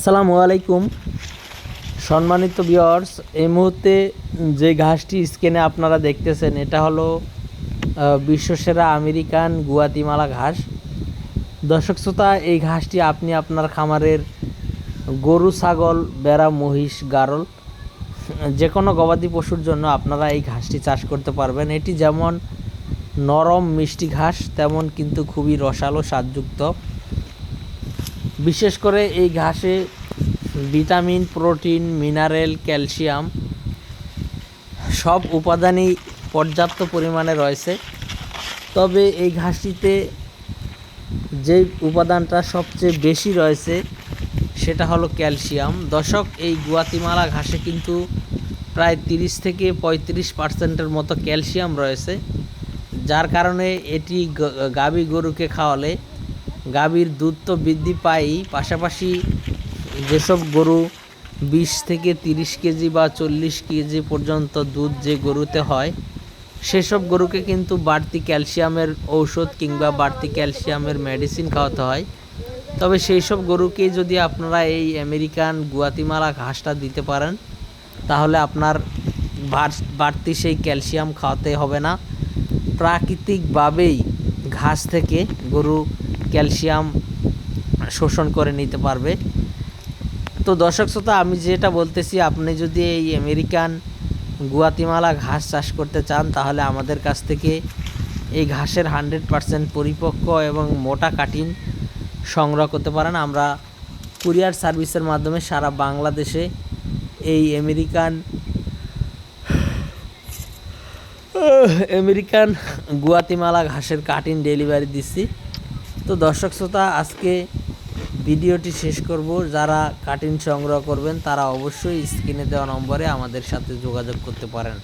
আসসালামু আলাইকুম। সম্মানিত বিয়ার্স এই মুহূর্তে যে ঘাসটি স্ক্রিনে আপনারা দেখতেছেন, এটা হলো বিশ্বসেরা আমেরিকান গুয়াতিমালা ঘাস। দর্শক শ্রোতা, এই ঘাসটি আপনি আপনার খামারের গরু, ছাগল বেড়া মহিষ, গারল যে কোনো গবাদি পশুর জন্য আপনারা এই ঘাসটি চাষ করতে পারবেন। এটি যেমন নরম মিষ্টি ঘাস, তেমন কিন্তু খুবই রসালো, স্বাদযুক্ত। বিশেষ করে এই ঘাসে ভিটামিন, প্রোটিন, মিনারেল, ক্যালসিয়াম সব উপাদানই পর্যাপ্ত পরিমাণে রয়েছে। তবে এই ঘাসটিতে যে উপাদানটা সবচেয়ে বেশি রয়েছে সেটা হলো ক্যালসিয়াম। দশক এই গুয়াতিমালা ঘাসে কিন্তু প্রায় তিরিশ থেকে পঁয়ত্রিশ পার্সেন্টের মতো ক্যালসিয়াম রয়েছে, যার কারণে এটি গ- গাভী গরুকে খাওয়ালে গাভীর দুধ তো বৃদ্ধি পায়ই, পাশাপাশি যেসব গরু বিশ থেকে তিরিশ কেজি বা চল্লিশ কেজি পর্যন্ত দুধ যে গরুতে হয়, সেসব গরুকে কিন্তু বাড়তি ক্যালসিয়ামের ঔষধ কিংবা বাড়তি ক্যালসিয়ামের মেডিসিন খাওয়াতে হয়। তবে সেই সব গরুকে যদি আপনারা এই আমেরিকান গুয়াতিমালা ঘাসটা দিতে পারেন, তাহলে আপনার বাড়- বাড়তি সেই ক্যালসিয়াম খাওয়াতে হবে না। প্রাকৃতিকভাবেই ঘাস থেকে গরু ক্যালসিয়াম শোষণ করে নিতে পারবে। তো দর্শক শ্রোতা, আমি যেটা বলতেছি, আপনি যদি এই আমেরিকান গুয়াতিমালা ঘাস চাষ করতে চান, তাহলে আমাদের কাছ থেকে এই ঘাসের হান্ড্রেড পারসেন্ট পরিপক্ক এবং মোটা কাটিন সংগ্রহ করতে পারেন। আমরা কুরিয়ার সার্ভিসের মাধ্যমে সারা বাংলাদেশে এই আমেরিকান আমেরিকান গুয়াতিমালা ঘাসের কাটিং ডেলিভারি দিচ্ছি। তো দর্শক শ্রোতা, আজকে ভিডিওটি শেষ করব। যারা কাটিং সংগ্রহ করবেন, তারা অবশ্যই স্ক্রিনে দেওয়া নম্বরে আমাদের সাথে যোগাযোগ করতে পারেন।